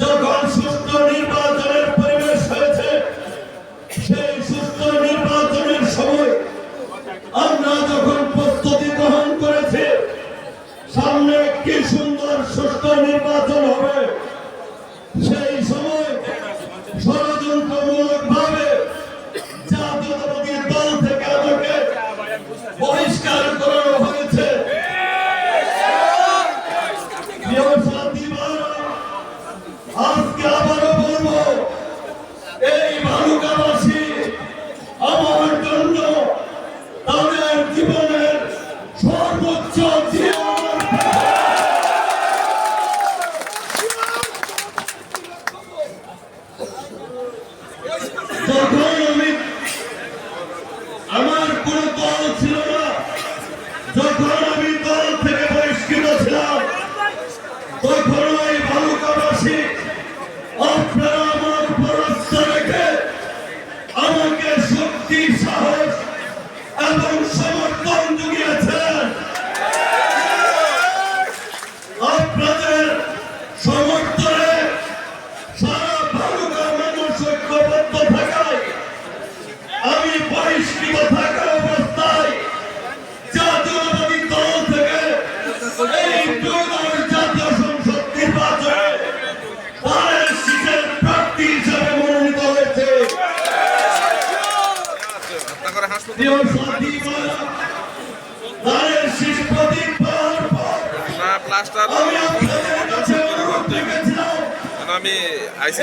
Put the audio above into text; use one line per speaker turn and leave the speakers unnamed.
যখন সুস্থ নির্বাচনের পরিবেশ হয়েছে সেই সুস্থ নির্বাচনের সময় আমরা যখন গ্রহণ করেছি সামনে একটি সুন্দর সুস্থ নির্বাচন হবে। আমার ছিল না। যখন আমি থেকে বহিষ্কৃত ছিলাম তখন ওই ভালুকাবাসী আমার পরাস্ত রেখে আমাকে শক্তি, সাহস আমি বহিষ্কৃত থাকা অবস্থায় জাতীয়বাদী দল থেকে এই ত্রয়োদশ জাতীয় সংসদ নির্বাচনে তারের শীতের প্রার্থী হিসাবে মনোনীত হয়েছে।
আপনার হাসপাতাল
প্রিয় সাথী ভাইরা, তারের শীষ প্রতীক পাওয়ার পর আমি আপনাদের কাছে অনুরোধ রেখেছিলাম
আমি আইসি